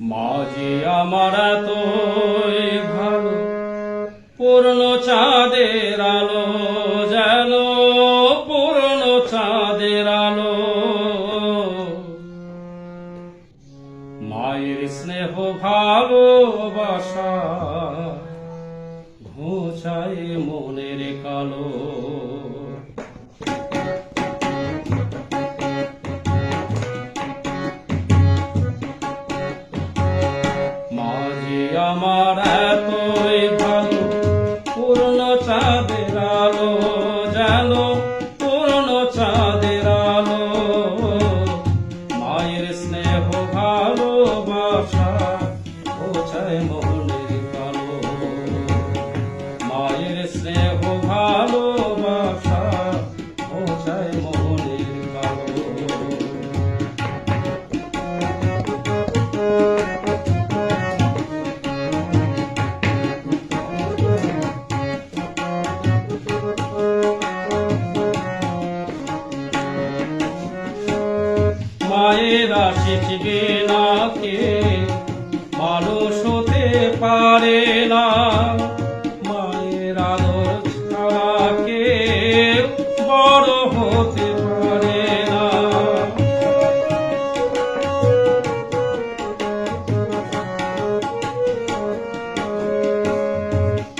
মাঝে আমার এতই ভালো, পূর্ণ চাঁদের আলো যেন, পূর্ণ চাঁদের আলো। মায়ের স্নেহ ভালোবাসা, ঘুচায় মনের কালো মায়ের আসিবে না কে মানুষ হতে পারে না। মায়ের আদর ছাড়া কে বড় হতে পারে না।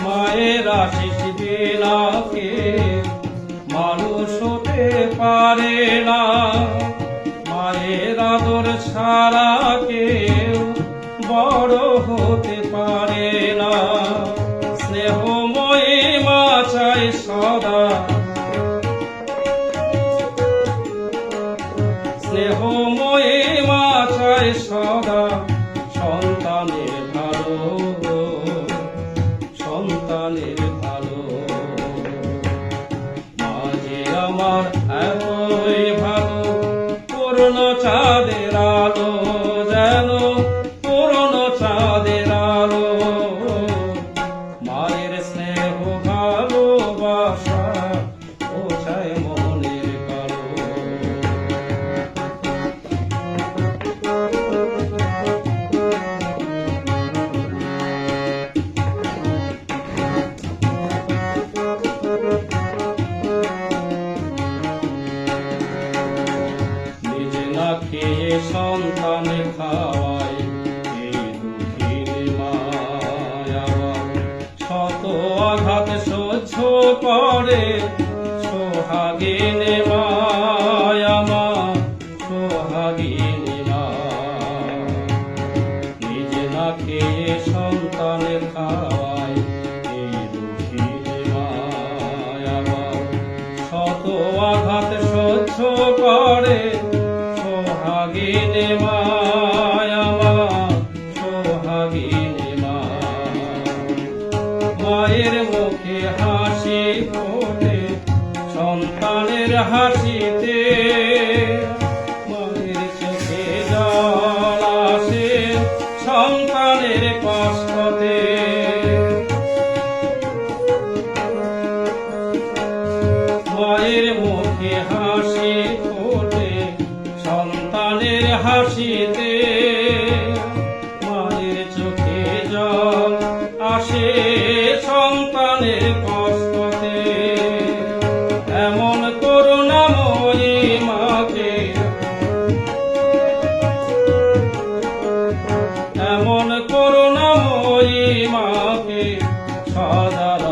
মায়ের আশিস বিনা কে মানুষ হতে পারে না। ছাড়া কেউ বড় হতে পারে না। স্নেহময়ী মা চাই সদা। স্নেহময়ী মা চাই সদা। সন্তানের ভালো। সন্তানের ভালো। মাঝে আমার খেয়ে সন্তান খাওয়ায়, এই দুঃখীর মায়া। শত আঘাত সহ্য করে, সোহাগিন সোহাগিন নিজে না খেয়ে সন্তান এই দুঃখীর শত আঘাত সহ্য করে মায়ের মুখে হাসি ফোটে সন্তানের হাসিতে। মায়ের চোখে জল আসে সন্তানের কষ্টতে সন্তানের কষ্টতে এমন করুণাময়ী মাকে এমন করুণাময়ী মাকে সদা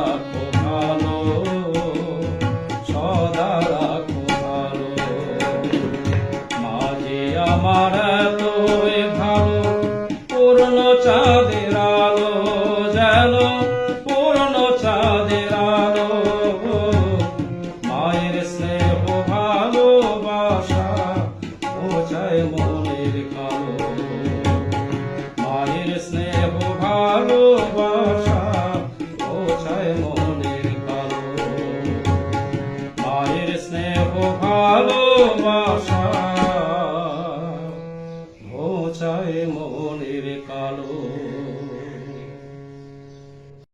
স্নেহ ভালোবাসা পোষায় মনের কালো। মায়ের স্নেহ ভালোবাসা